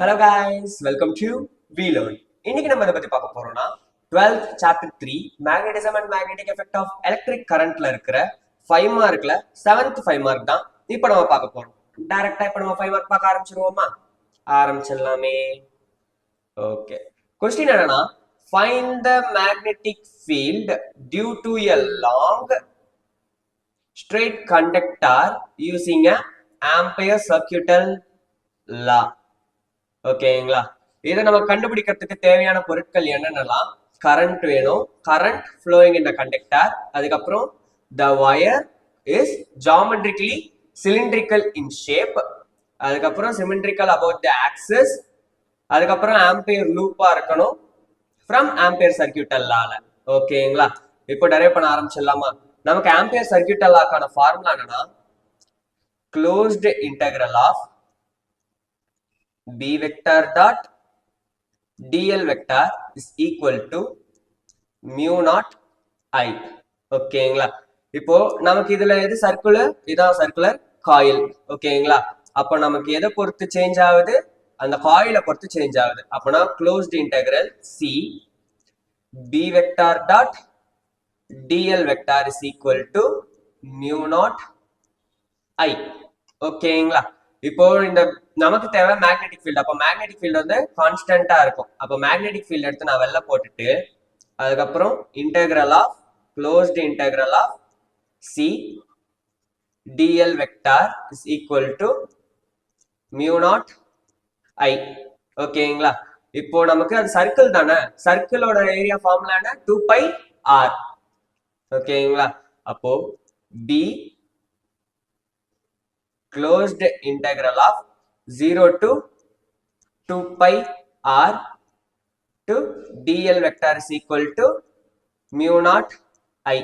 Hello guys welcome to we learn இன்னைக்கு நம்ம இதை பத்தி பார்க்க போறோம்னா 12th chapter three magnetism and magnetic effect of electric கரண்ட்ல இருக்கிற ஃபைவ் மார்க்ல செவன்த் ஃபைவ் மார்க் தான் இப்போ நம்ம பார்க்க போறோம். டைரக்டா இப்போ நம்ம ஃபைவ் மார்க் பார்க்க ஆரம்பிச்சிருவோமா? ஆரம்பிச்சிடலாமே. ஓகே கொஸ்டின் என்னன்னா find the magnetic field due to a long straight conductor using a ampere circuital law ஓகேங்களா? இதை நம்ம கண்டுபிடிக்கிறதுக்கு தேவையான பொருட்கள் என்னென்னலாம்? கரண்ட் வேணும். Current flowing in the conductor. அதுக்கப்புறம் the wire is geometrically cylindrical in shape அதுக்கப்புறம் சிமெண்ட்ரிக்கல் அபவுட் த ஆக்சஸ் அதுக்கப்புறம் ஆம்பியர் லூப்பா இருக்கணும். ஃப்ரம் ஆம்பியர் சர்க்கியூட்டல் லால ஓகேங்களா? இப்போ டெரைவ் பண்ண ஆரம்பிச்சிடலாமா? நமக்கு ஆம்பியர் சர்க்கியூட்டல் லாக்கான ஃபார்முலா என்னன்னா closed integral of b vector dot dl vector is equal to mu naught i. ஓகேங்களா இப்போ நமக்கு இதுல எது சர்க்குலர் இதான் சர்க்குலர் காயில் ஓகேங்களா அப்போ நமக்கு எதை பொறுத்து சேஞ்ச் ஆகுது? அந்த காயில பொறுத்து சேஞ்ச் ஆகுது. அப்போனா closed integral C B vector dot dl vector is equal to mu naught I ஓகேங்களா இப்போ இந்த நமக்கு தேவை மேக்னெட்டிக் ஃபீல்டு அப்போ மேக்னெட்டிக் ஃபீல்டு வந்து கான்ஸ்டன்டா இருக்கும். அப்போ மேக்னெட்டிக் ஃபீல்டு எடுத்து நான் வெளில போட்டுட்டு அதுக்கப்புறம் integral of closed integral of C dl vector is equal to mu naught I ஓகேங்களா இப்போ நமக்கு அது சர்க்கிள் தானே? சர்க்கிளோட ஏரியா ஃபார்முலான டூ பை ஆர் ஓகேங்களா அப்போ B closed integral of 0 to 2 pi r to dl vector is equal to mu naught i.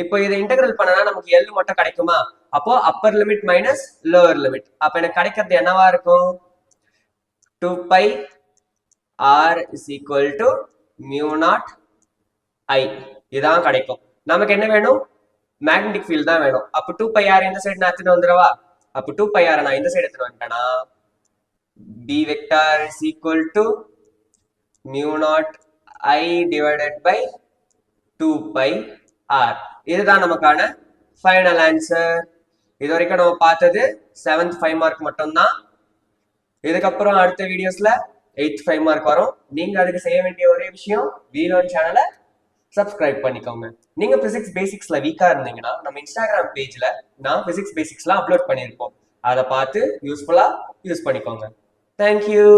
இப்போ இதை இன்டெகிரல் பண்ணனா நமக்கு எல் மட்டும் கிடைக்குமா? அப்போ upper limit minus lower limit அப்ப எனக்கு கிடைக்கிறது என்னவா இருக்கும்? Two pi r is equal to mu naught I இதான் கிடைக்கும். நமக்கு என்ன வேணும்? மேக்னெட்டிக் ஃபீல்ட் தான் வேணும். அப்போ டூ பை ஆர் இந்த சைடு நான் எடுத்துட்டு வந்துடவா? அப்போ டூ பை ஆர் நான் இந்த சைடு எடுத்துட்டு வந்துட்டேன்னா B vector is equal to mu naught I divided by two pi r இதுதான் நமக்கான ஃபைனல் ஆன்சர் இது வரைக்கும் நம்ம பார்த்தது செவன்த் ஃபைவ் மார்க் மட்டும்தான். இதுக்கப்புறம் அடுத்த வீடியோஸ்ல எயித் ஃபைவ் மார்க் வரும். நீங்க அதுக்கு செய்ய வேண்டிய ஒரே விஷயம் வீலோன் சேனலை சப்ஸ்கிரைப் பண்ணிக்கோங்க. நீங்க பிசிக்ஸ் பேசிக்ஸ்ல வீக்கா இருந்தீங்கன்னா நம்ம இன்ஸ்டாகிராம் பேஜ்ல நான் பிசிக்ஸ் பேசிக்ஸ்லாம் அப்லோட் பண்ணியிருப்போம். அதை பார்த்து யூஸ்ஃபுல்லா யூஸ் பண்ணிக்கோங்க. தேங்க்யூ